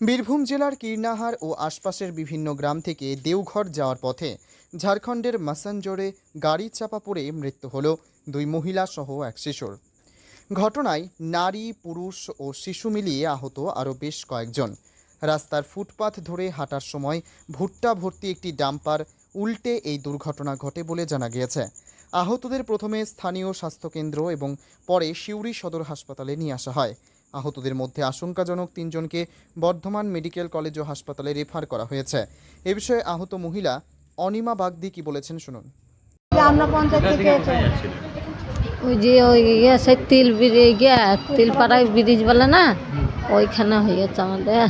বীরভূম জেলার কীর্ণাহার ও আশপাশের বিভিন্ন গ্রাম থেকে দেওঘর যাওয়ার পথে ঝাড়খণ্ডের মাসানজোরে গাড়ি চাপা পড়ে মৃত্যু হল দুই মহিলা সহ এক শিশুর। ঘটনায় নারী, পুরুষ ও শিশু মিলিয়ে আহত আরও বেশ কয়েকজন। রাস্তার ফুটপাথ ধরে হাঁটার সময় ভুট্টা ভর্তি একটি ডাম্পার উল্টে এই দুর্ঘটনা ঘটে বলে জানা গিয়েছে। আহতদের প্রথমে স্থানীয় স্বাস্থ্যকেন্দ্র এবং পরে সিউড়ি সদর হাসপাতালে নিয়ে আসা হয়। আহতদের মধ্যে আশঙ্কাজনক তিনজনকে বর্ধমান মেডিকেল কলেজ ও হাসপাতালে রেফার করা হয়েছে। এ বিষয়ে আহত মহিলা অনিমা বাগদি কি বলেছেন শুনুন। আমরা পঞ্চায়েত থেকে ওই যে ওই ইয়ে সে তিল ব্রিজ গিয়া তিলপাড়ায় ব্রিজ বলে না? ওইখানে হয়েছে আমাদের।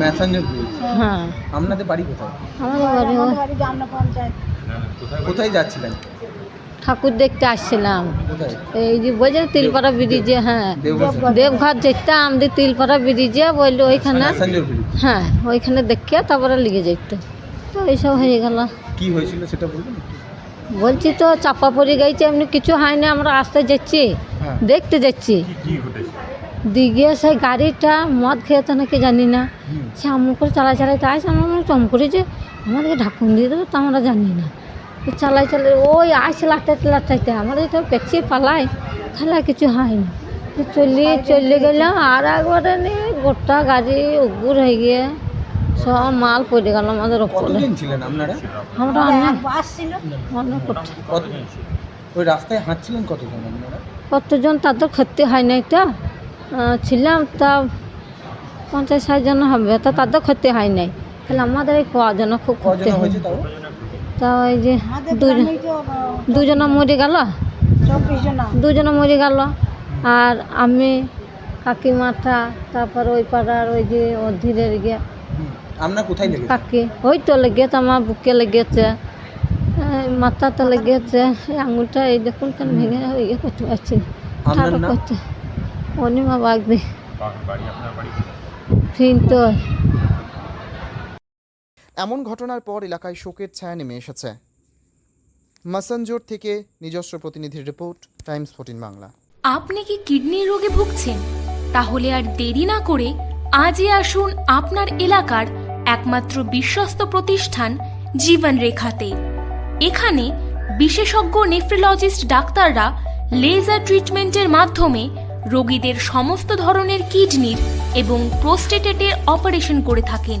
ম্যাসাঞ্জর ব্রিজ? হ্যাঁ। আপনাদের বাড়ি কোথায়? আমাদের বাড়ি ওই বাড়ি যে আমরা পঞ্চায়েত কোথায় যাচ্ছিলেন? ঠাকুর দেখতে আসছিলাম। এই যে বলছে তিলপাড়া ব্রিজে হ্যাঁ। দেবঘর যেতাম দিয়ে তিলপাড়া ব্রিজে বলল ওইখানে। হ্যাঁ ওইখানে দেখিয়ে তারপরে লিগে যেত। তো এইসব হয়ে গেল। কি হয়েছিল সেটা বলবেন বলছি তো চাপা পড়ে গেছে এমনি কিছু হয়নি আমরা আসতে যাচ্ছি। হ্যাঁ। দেখতে যাচ্ছি। দিকে সেই গাড়িটা মদ খেয়েছে নাকি জানি না। সে আমু করে চালাই চালাইতে আসে আমরা মনে চম করে যে আমাদেরকে ঢাকুন দিয়ে দেবে তা আমরা জানি না। চালাই চালাই ওই আসে লাটাইতে লাটাইতে। আমাদের তো পেছিয়ে পালাই তাহলে আর কিছু হয়নি। তো চলিয়ে চলে গেলাম আর একবারে নিয়ে গোটা গাড়ি উগুর হয়ে গিয়ে সব মাল পড়ে গেল আমাদের ওপরে। কতদিন ছিলেন আপনারা? আমরা অনেক অনেক ওই রাস্তায় হাঁটছিলেন কতজন কতজন তাদের ক্ষতি হয় নাই তো ছিলাম তা পঞ্চাশ ষাট জন হবে তা তাদের ক্ষতি হয় নাই তাহলে আমাদের এই কজন খুব ক্ষতি হয় হয়েছে তা ওই যে দুজন দুজনে মরে গেল? দুজনে মরে গেল। আর আমি কাকিমাটা তারপর ওই পাড়ার ওই যে অধীরের গিয়ে। আপনার কোথায় লেগেছে? কাকি ওই তো লেগেছে আমার বুকে লেগেছে। এই মাথাতে লেগেছে এই আঙুলটা এই দেখুন কেন ভেঙে ইয়ে করতে পারছি করতে অনিমা বাগদি। কিন্তু এমন ঘটনার পর এলাকায় শোকের ছায়া নেমে এসেছে। মাসানজোর থেকে নিজস্ব প্রতিনিধির রিপোর্ট, টাইমস ফোর্টিন বাংলা। আপনি কি কিডনির রোগে ভুগছেন? তাহলে আর দেরি না করে আজই আসুন আপনার এলাকার একমাত্র বিশ্বস্ত প্রতিষ্ঠান জীবন রেখাতে এখানে বিশেষজ্ঞ নেফ্রোলজিস্ট ডাক্তাররা লেজার ট্রিটমেন্টের মাধ্যমে রোগীদের সমস্ত ধরনের কিডনির এবং প্রোস্টেটেটের অপারেশন করে থাকেন।